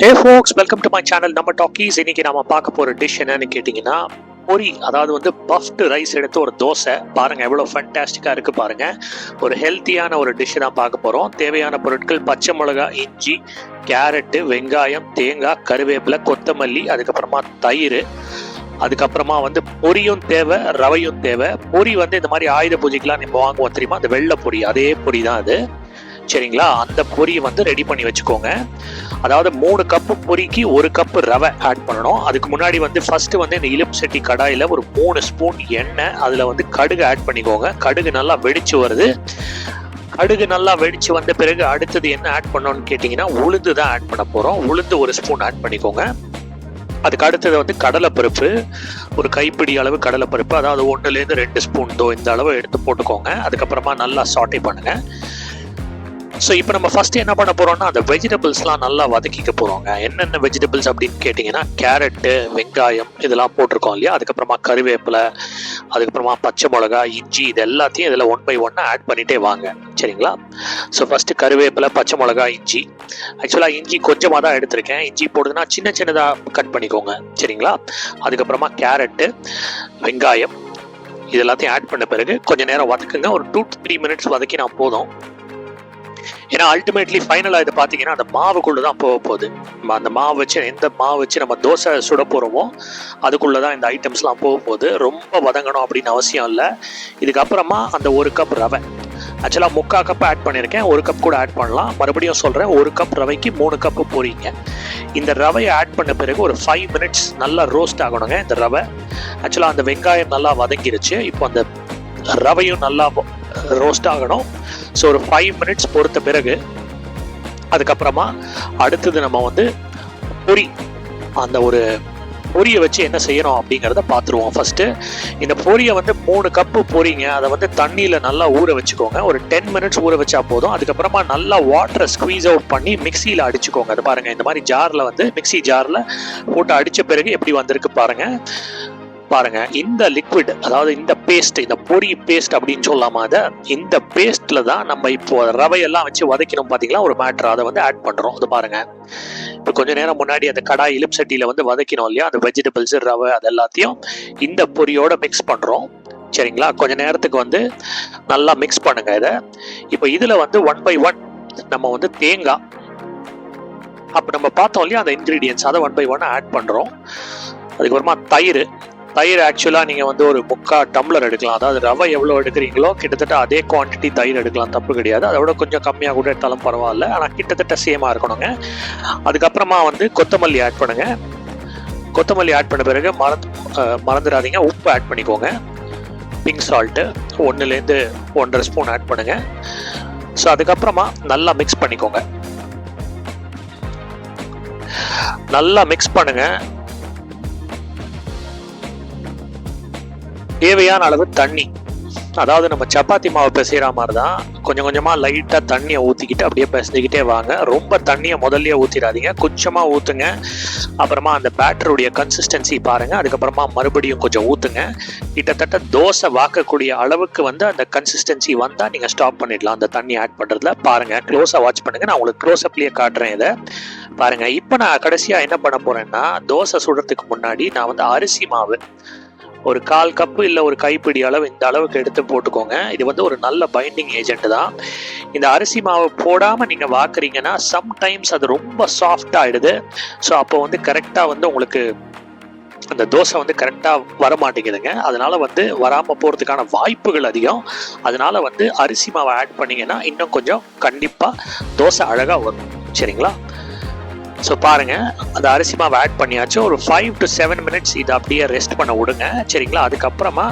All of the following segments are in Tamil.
Hey folks welcome to my channel நம்ம டாக்கீஸ் இன்னைக்கு நாம பார்க்க போற டிஷ் என்னன்னு கேட்டிங்கன்னா பொரி அதாவது வந்து பஃப்டு ரைஸ் எடுத்து ஒரு தோசை. பாருங்க எவ்வளோ ஃபண்டாஸ்டிக்காக இருக்கு பாருங்க. ஒரு ஹெல்த்தியான ஒரு டிஷ் தான் பார்க்க போறோம். தேவையான பொருட்கள் பச்சை மிளகாய் இஞ்சி கேரட்டு வெங்காயம் தேங்காய் கருவேப்பிலை கொத்தமல்லி அதுக்கப்புறமா தயிர் அதுக்கப்புறமா வந்து பொரியும் தேவை ரவையும் தேவை. பொரி வந்து இந்த மாதிரி ஆயுத பூஜைக்கெலாம் நம்ம வாங்குவோம் தெரியுமா? அந்த வெள்ளை பொரி அதே பொரி தான் அது. சரிங்களா? அந்த பொரியை வந்து ரெடி பண்ணி வச்சுக்கோங்க. அதாவது மூணு கப்பு பொரிக்கு ஒரு கப்பு ரவை ஆட் பண்ணணும். அதுக்கு முன்னாடி வந்து ஃபர்ஸ்ட் வந்து இந்த இலுப்பு சட்டி கடாயில் ஒரு மூணு ஸ்பூன் எண்ணெய் அதில் வந்து கடுகு ஆட் பண்ணிக்கோங்க. கடுகு நல்லா வெடிச்சு வருது. கடுகு நல்லா வெடிச்சு வந்த பிறகு அடுத்தது என்ன ஆட் பண்ணோம்னு கேட்டிங்கன்னா உளுந்து தான் ஆட் பண்ண போகிறோம் உளுந்து ஒரு ஸ்பூன் ஆட் பண்ணிக்கோங்க. அதுக்கு அடுத்தது வந்து கடலைப்பருப்பு. ஒரு கைப்பிடி அளவு கடலைப்பருப்பு அதாவது ஒன்றுலேருந்து ரெண்டு ஸ்பூன் தோ இந்த அளவு எடுத்து போட்டுக்கோங்க. அதுக்கப்புறமா நல்லா சாட்டை பண்ணுங்கள் ஸோ இப்போ நம்ம ஃபஸ்ட்டு என்ன பண்ண போகிறோம்னா அந்த வெஜிடபிள்ஸ்லாம் நல்லா வதக்கிக்க போகிறோங்க என்னென்ன வெஜிடபிள்ஸ் அப்படின்னு கேட்டிங்கன்னா கேரட்டு வெங்காயம் இதெல்லாம் போட்டிருக்கோம் இல்லையா? அதுக்கப்புறமா கருவேப்பிலை அதுக்கப்புறமா பச்சை மிளகா இஞ்சி இது எல்லாத்தையும் இதில் ஒன் பை ஒன்னாக ஆட் பண்ணிகிட்டே வாங்க. சரிங்களா? ஸோ ஃபஸ்ட்டு கருவேப்பிலை பச்சை மிளகா இஞ்சி. ஆக்சுவலாக இஞ்சி கொஞ்சமாக தான் எடுத்திருக்கேன். இஞ்சி போடுதுன்னா சின்ன சின்னதாக கட் பண்ணிக்கோங்க. சரிங்களா? அதுக்கப்புறமா கேரட்டு வெங்காயம் இது எல்லாத்தையும் ஆட் பண்ண பிறகு கொஞ்சம் நேரம் வதக்குங்க. ஒரு டூ த்ரீ மினிட்ஸ் வதக்கி நான் போதும். ஏன்னா அல்டிமேட்லி ஃபைனலாக இது பார்த்தீங்கன்னா அந்த மாவுக்குள்ளே தான் போக போகுது. நம்ம அந்த மாவு வச்சு எந்த மாவு வச்சு நம்ம தோசை சுட போகிறோமோ அதுக்குள்ளே தான் இந்த ஐட்டம்ஸ்லாம் போக போகுது. ரொம்ப வதங்கணும் அப்படின்னு அவசியம் இல்லை. இதுக்கப்புறமா அந்த ஒரு கப் ரவை. ஆக்சுவலாக முக்கால் கப் ஆட் பண்ணியிருக்கேன் ஒரு கப் கூட ஆட் பண்ணலாம். மறுபடியும் சொல்கிறேன் ஒரு கப் ரவைக்கு மூணு கப்பு போகிறீங்க இந்த ரவையை ஆட் பண்ண பிறகு ஒரு ஃபைவ் மினிட்ஸ் நல்லா ரோஸ்ட் ஆகணுங்க இந்த ரவை. ஆக்சுவலாக அந்த வெங்காயம் நல்லா வதங்கிருச்சு. இப்போ அந்த ரவையும் நல்லா ரோஸ்ட் ஆகணும். ஸோ ஒரு ஃபைவ் மினிட்ஸ் பொறுத்த பிறகு அதுக்கப்புறமா அடுத்தது நம்ம வந்து பொரி அந்த ஒரு பொரியை வச்சு என்ன செய்யணும் அப்படிங்கிறத பார்த்துருவோம். ஃபஸ்ட்டு இந்த பொரியை வந்து மூணு கப்பு பொரிங்க அதை வந்து தண்ணியில் நல்லா ஊற வச்சுக்கோங்க. ஒரு டென் மினிட்ஸ் ஊற வச்சா போதும். அதுக்கப்புறமா நல்லா வாட்டரை ஸ்குவீஸ் அவுட் பண்ணி மிக்சியில் அடிச்சுக்கோங்க. அது பாருங்கள் இந்த மாதிரி ஜாரில் வந்து மிக்சி ஜாரில் போட்டு அடித்த பிறகு எப்படி வந்திருக்கு பாருங்கள் பாருங்க இந்த லிக்விட் அதாவது இந்த பேஸ்ட் இந்த பொரி பேஸ்ட் அப்படின்னு சொல்லாம அதை இந்த பேஸ்ட்ல தான் நம்ம இப்போ ரவையெல்லாம் வச்சு வதக்கணும் பாத்தீங்களா? ஒரு மேட்ரு அதை வந்து ஆட் பண்றோம். அது பாருங்க. இப்போ கொஞ்ச நேரம் முன்னாடி அந்த கடாய் இலிப் சட்டியில வந்து வதக்கினோம் இல்லையா? அந்த வெஜிடபிள்ஸ் ரவை அது எல்லாத்தையும் இந்த பொரியோட மிக்ஸ் பண்றோம். சரிங்களா? கொஞ்ச நேரத்துக்கு வந்து நல்லா மிக்ஸ் பண்ணுங்க இதை. இப்போ இதுல வந்து ஒன் பை ஒன் நம்ம வந்து தேங்காய் அப்போ நம்ம பார்த்தோம் இல்லையா? அந்த இன்க்ரீடியன்ஸ் அதை ஒன் பை ஒன் ஆட் பண்ணுறோம் அதுக்கப்புறமா தயிர் தயிர் ஆக்சுவலாக நீங்கள் வந்து ஒரு முக்கா டம்ளர் எடுக்கலாம். அதாவது ரவை எவ்வளோ எடுக்கிறீங்களோ கிட்டத்தட்ட அதே குவான்டிட்டி தயிர் எடுக்கலாம். தப்பு கிடையாது. அதை விட கொஞ்சம் கம்மியாக கூட எடுத்தாலும் பரவாயில்ல. ஆனால் கிட்டத்தட்ட சேமாக இருக்கணுங்க. அதுக்கப்புறமா வந்து கொத்தமல்லி ஆட் பண்ணுங்க. கொத்தமல்லி ஆட் பண்ண பிறகு மறந்து மறந்துடாதீங்க. உப்பு ஆட் பண்ணிக்கோங்க. பிங்க் சால்ட்டு ஒன்றுலேருந்து ஒன்றரை ஸ்பூன் ஆட் பண்ணுங்கள் ஸோ அதுக்கப்புறமா நல்லா மிக்ஸ் பண்ணிக்கோங்க. நல்லா மிக்ஸ் பண்ணுங்கள் தேவையான அளவு தண்ணி. அதாவது நம்ம சப்பாத்தி மாவு பிசைகிற மாதிரி தான் கொஞ்சம் கொஞ்சமாக லைட்டாக தண்ணியை ஊற்றிக்கிட்டு அப்படியே பிசைஞ்சிக்கிட்டே வாங்க. ரொம்ப தண்ணியை முதல்லையே ஊற்றிடாதீங்க கொஞ்சமாக ஊற்றுங்க அப்புறமா அந்த பேட்டருடைய கன்சிஸ்டன்சி பாருங்கள் அதுக்கப்புறமா மறுபடியும் கொஞ்சம் ஊற்றுங்க கிட்டத்தட்ட தோசை வாக்கக்கூடிய அளவுக்கு வந்து அந்த கன்சிஸ்டன்சி வந்தால் நீங்கள் ஸ்டாப் பண்ணிடலாம். அந்த தண்ணி ஆட் பண்ணுறதுல பாருங்கள் க்ளோஸாக வாட்ச் பண்ணுங்கள் நான் உங்களுக்கு க்ளோஸ்அப்லேயே காட்டுறேன் இதை. பாருங்கள் இப்போ நான் கடைசியாக என்ன பண்ண போகிறேன்னா தோசை சுடுறதுக்கு முன்னாடி நான் வந்து அரிசி மாவு ஒரு கால் கப்பு இல்லை ஒரு கைப்பிடி அளவு இந்த அளவுக்கு எடுத்து போட்டுக்கோங்க. இது வந்து ஒரு நல்ல பைண்டிங் ஏஜென்ட் தான் இந்த அரிசி மாவு போடாமல் நீங்கள் வாக்குறீங்கன்னா சம்டைம்ஸ் அது ரொம்ப சாஃப்ட் ஆகிடுது ஸோ அப்போ வந்து கரெக்டாக வந்து உங்களுக்கு அந்த தோசை வந்து கரெக்டாக வர மாட்டேங்குதுங்க. அதனால் வந்து வராமல் போகிறதுக்கான வாய்ப்புகள் அதிகம். அதனால் வந்து அரிசி மாவை ஆட் பண்ணிங்கன்னா இன்னும் கொஞ்சம் கண்டிப்பாக தோசை அழகாக வரும். சரிங்களா? ஸோ பாருங்கள் அந்த அரிசி மாவை ஆட் பண்ணியாச்சு. ஒரு ஃபைவ் டு செவன் மினிட்ஸ் இதை அப்படியே ரெஸ்ட் பண்ண விடுங்க. சரிங்களா? அதுக்கப்புறமா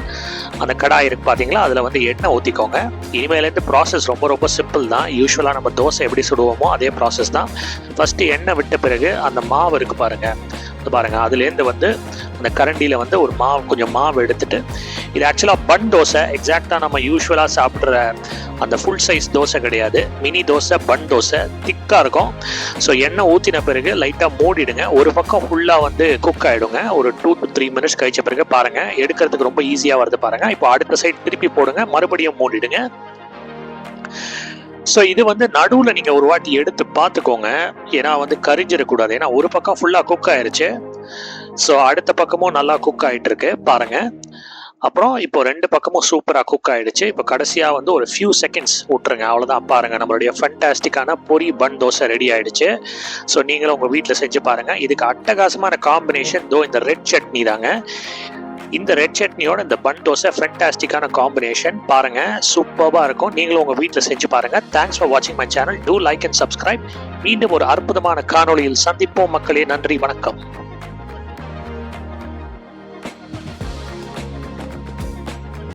அந்த கடாய் இருக்குது பார்த்தீங்களா அதில் வந்து எண்ணெய் ஊற்றிக்கோங்க இனிமேலேருந்து ப்ராசஸ் ரொம்ப ரொம்ப சிம்பிள் தான். யூஸ்வலாக நம்ம தோசை எப்படி சுடுவோமோ அதே ப்ராசஸ் தான். ஃபஸ்ட்டு எண்ணெய் விட்ட பிறகு அந்த மாவு இருக்குது பாருங்கள் பாருங்கள் அதுலேருந்து வந்து அந்த கரண்டியில் வந்து ஒரு மாவு கொஞ்சம் மாவு எடுத்துட்டு இது ஆக்சுவலாக பன் தோசை எக்ஸாக்டாக நம்ம யூஸ்வலாக சாப்பிட்ற அந்த ஃபுல் சைஸ் தோசை கிடையாது. மினி தோசை பன் தோசை திக்காக இருக்கும். ஸோ எண்ணெய் ஊற்றின பிறகு லைட்டாக மூடிடுங்க. ஒரு பக்கம் ஃபுல்லாக வந்து குக் ஆகிடுங்க ஒரு டூ டு த்ரீ மினிட்ஸ் கழிச்ச பிறகு பாருங்கள் எடுக்கிறதுக்கு ரொம்ப ஈஸியாக வருது பாருங்கள் இப்போ அடுத்த சைட் திருப்பி போடுங்க. மறுபடியும் மூடிடுங்க. ஸோ இது வந்து நடுவில் நீங்கள் ஒரு வாட்டி எடுத்து பார்த்துக்கோங்க. ஏன்னா வந்து கரிஞ்சிடக்கூடாது. ஏன்னா ஒரு பக்கம் ஃபுல்லாக குக் ஆயிடுச்சு ஸோ அடுத்த பக்கமும் நல்லா குக் ஆகிட்டு இருக்கு பாருங்கள் அப்புறம் இப்போ ரெண்டு பக்கமும் சூப்பராக குக் ஆயிடுச்சு. இப்போ கடைசியாக வந்து ஒரு ஃபியூ செகண்ட்ஸ் விட்டுருங்க அவ்வளோதான் பாருங்க நம்மளுடைய ஃபண்டாஸ்டிக்கான பொரி பன் தோசை ரெடி ஆயிடுச்சு. ஸோ நீங்களும் உங்கள் வீட்டில் செஞ்சு பாருங்கள் இதுக்கு அட்டகாசமான காம்பினேஷன் தோ இந்த ரெட் சட்னி தாங்க. இந்த ரெட் சட்னியோட இந்த பன் தோசை ஃபென்டாஸ்டிக்கான காம்பினேஷன் பாருங்க சூப்பராக இருக்கும். நீங்களும் உங்கள் வீட்டில் செஞ்சு பாருங்க. தேங்க்ஸ் ஃபார் வாட்சிங் my channel do like and subscribe மீண்டும் ஒரு அற்புதமான காணொளியில் சந்திப்போம் மக்களே. நன்றி வணக்கம்.